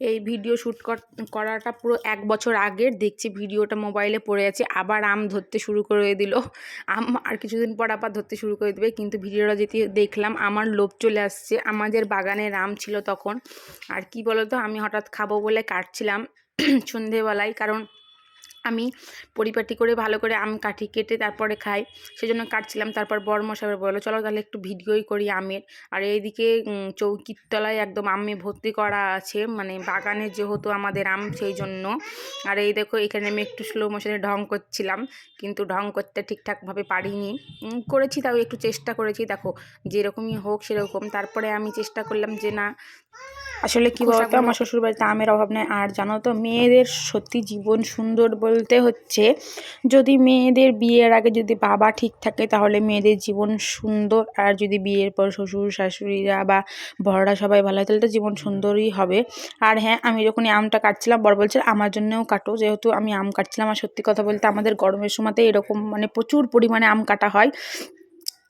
এই video shoot করাটা পুরো এক বছর আগের। দেখছি ভিডিওটা মোবাইলে পড়ে আছে। আবার আম ধরতে শুরু করে দিল। আম আর কিছুদিন পর আবার ধরতে শুরু করে দেবে। কিন্তু ভিডিওটা যেতে দেখলাম, আমার লোভ চলে আসছে। আমাদের বাগানে আম ছিল তখন। আর কি বলতো, আমি হঠাৎ খাব বলে কাটছিলাম। সন্ধেবেলায়। কারণ আমি পরিপাটি করে ভালো করে আম কাঠি কেটে তারপরে খাই। সেজন্য কাটছিলাম, তারপর বর বলল, চলো তাহলে একটু ভিডিওই করি আমের। আর এইদিকে চৌকির তলায় একদম আমে ভর্তি করা আছে মানে বাগানে যেহেতু আমাদের আম সেই জন্য আর এই দেখো, এখানে আমি একটু স্লো মোশনে ঢং করছিলাম, কিন্তু ঢং করতে ঠিকঠাকভাবে পারিনি। করেছি তাও একটু চেষ্টা করেছি, দেখো, যেরকমই হোক সেরকম। তারপরে আমি চেষ্টা করলাম যে না আসলে কি বলতো আমার শ্বশুরবাড়িতে আমের অভাব নেই। আর জানো তো মেয়েদের সত্যি জীবন সুন্দর বলতে হচ্ছে যদি মেয়েদের বিয়ের আগে যদি বাবা ঠিক থাকে তাহলে মেয়েদের জীবন সুন্দর। আর যদি বিয়ের পর শ্বশুর শাশুড়িরা বা বড়রা সবাই ভালো হয় তাহলে তো জীবন সুন্দরই হবে। আর হ্যাঁ আমি যখনই আমটা কাটছিলাম বড় বলছে আমার জন্যও কাটো। যেহেতু আমি আম কাটছিলাম আর সত্যি কথা বলতে আমাদের গরমের সময়তে এরকম মানে প্রচুর পরিমাণে আম কাটা হয়।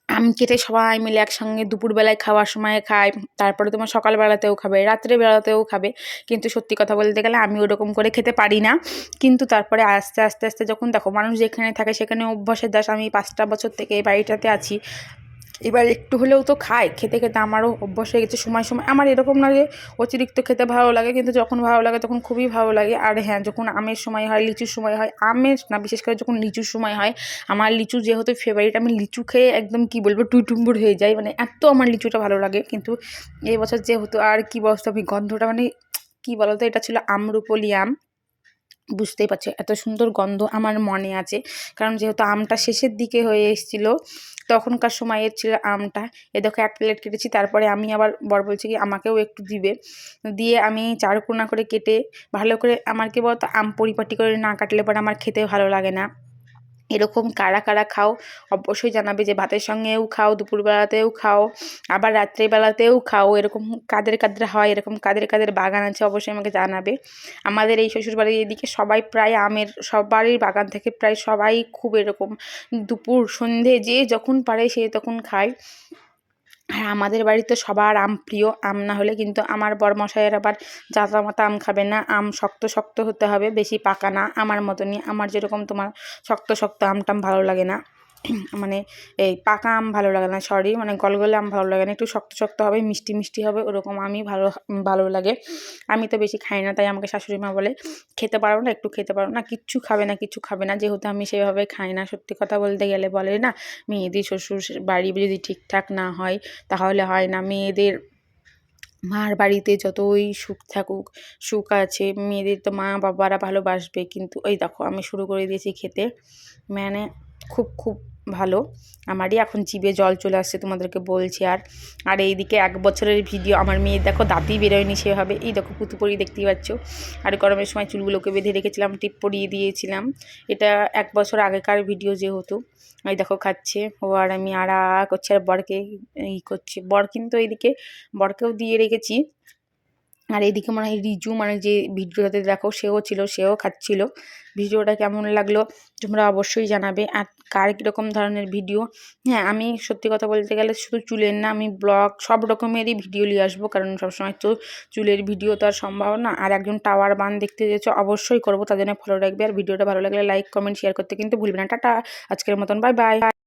আম কেটে সবাই মিলে একসঙ্গে দুপুরবেলায় খাওয়ার সময় খায়। তারপরে তোমার সকালবেলাতেও খাবে, রাত্রেবেলাতেও খাবে। কিন্তু সত্যি কথা বলতে গেলে আমি ওরকম করে খেতে পারি না। কিন্তু তারপরে আস্তে আস্তে আস্তে যখন দেখো মানুষ যেখানে থাকে সেখানে অভ্যাসের দাস। আমি পাঁচটা বছর থেকে এই বাড়িটাতে আছি। এবার একটু হলেও তো খায়, খেতে খেতে আমারও অভ্যাস হয়ে গেছে সময় সময়। আমার এরকম না যে অতিরিক্ত খেতে ভালো লাগে, কিন্তু যখন ভালো লাগে তখন খুবই ভালো লাগে। আর হ্যাঁ যখন আমের সময় হয়, লিচুর সময় হয়, আমের না, বিশেষ করে যখন লিচুর সময় হয়, আমার লিচু যেহেতু ফেভারিট আমি লিচু খেয়ে একদম কি বলব টুইটুম্বুর হয়ে যায় মানে এত আমার লিচুটা ভালো লাগে। কিন্তু এই বছর যেহেতু আর কি বলতো আমি গন্ধটা মানে কি বলতো, এটা ছিল আমরুপলি আম। বুঝতেই পারছ, এত সুন্দর গন্ধ আমার মনে আছে। কারণ যেহেতু আমটা শেষের দিকে হয়ে এসেছিল, তখনকার সময়ের ছিল আমটা। এ দেখো, এক প্লেট কেটেছি, তারপরে আমি আবার বর বলছি কি, আমাকেও একটু দিবে। দিয়ে আমি চারকোনা করে কেটে, ভালো করে, আমার কি বলতো, আম পরিপাটি করে না কাটলে পরে আমার খেতে ভালো লাগে না। এরকম কারা কারা খাও, অবশ্যই জানাবে যে ভাতের সঙ্গেও খাও, দুপুরবেলাতেও খাও, আবার রাত্রিবেলাতেও খাও, এরকম কাদের কাদের হয়, এরকম কাদের কাদের বাগান আছে অবশ্যই আমাকে জানাবে। আমাদের এই শ্বশুরবাড়ির এদিকে সবাই প্রায় আমের, সবারই বাগান থেকে প্রায় সবাই খুব এরকম দুপুর সন্ধে যে যখন পারে সে তখন খায়। আর আমাদের বাড়িতে সবার আম প্রিয়। আম না হলে কিন্তু আমার বরমশাইয়ের আবার যাতা মাতা আম খাবে না। আম শক্ত শক্ত হতে হবে, বেশি পাকা না। আমার মতনই। আমার যেরকম তোমার শক্ত শক্ত আম টাম ভালো লাগে না। মানে এই পাকা আম ভালো লাগে না সরি মানে গলগলে আম ভালো লাগে না, একটু শক্ত শক্ত হবে, মিষ্টি মিষ্টি হবে, ওরকম আমি ভালো ভালো লাগে। আমি তো বেশি খাই না, তাই আমাকে শাশুড়ি মা বলে, খেতে পারো না, একটু খেতে পারো না, কিচ্ছু খাবে না, কিচ্ছু খাবে না। যেহেতু আমি সেভাবে খাই না, সত্যি কথা বলতে গেলে বলে না, মেয়েদের শ্বশুর বাড়ি যদি ঠিকঠাক না হয়, তাহলে হয় না। মেয়েদের, মার বাড়িতে যতই সুখ থাকুক, সুখ আছে, মেয়েদের তো মা বাবারা ভালোবাসবে, কিন্তু ওই দেখো, আমি শুরু করে দিয়েছি খেতে মানে খুব খুব ভালো। আমারই এখন জিভে জল চলে আসছে তোমাদেরকে বলছি আর। আর এইদিকে এক বছরের ভিডিও আমার মেয়ে দেখো দাঁতই বেরোয়নি সেভাবে। এই দেখো পুতু দেখতেই পাচ্ছ। আর গরমের সময় চুলগুলোকে বেঁধে রেখেছিলাম, টিপ পরিয়ে দিয়েছিলাম। এটা এক বছর আগেকার ভিডিও যেহেতু। এই দেখো খাচ্ছে। ও আর আমি আড়া করছি আর বরকে ই করছি। বর কিন্তু এইদিকে, বরকেও দিয়ে রেখেছি। আর এদিকে মনে হয় রিজু মানে যে ভিডিওটাতে দেখো সেও ছিল, সেও খাচ্ছিল। ভিডিওটা কেমন লাগল তোমরা অবশ্যই জানাবে। আর কার কীরকম ধরনের ভিডিও? হ্যাঁ আমি সত্যি কথা বলতে গেলে শুধু চুলের না, আমি ব্লগ সব রকমেরই ভিডিও নিয়ে আসব, কারণ সবসময় তো চুলের ভিডিও তো আর সম্ভব না। আর একজন টাওয়ার বান দেখতে যেছো অবশ্যই করব, তার জন্য ফলো রাখবে। আর ভিডিওটা ভালো লাগলে লাইক কমেন্ট শেয়ার করতে কিন্তু ভুলবে না। টাটা, আজকের মতন বাই বাই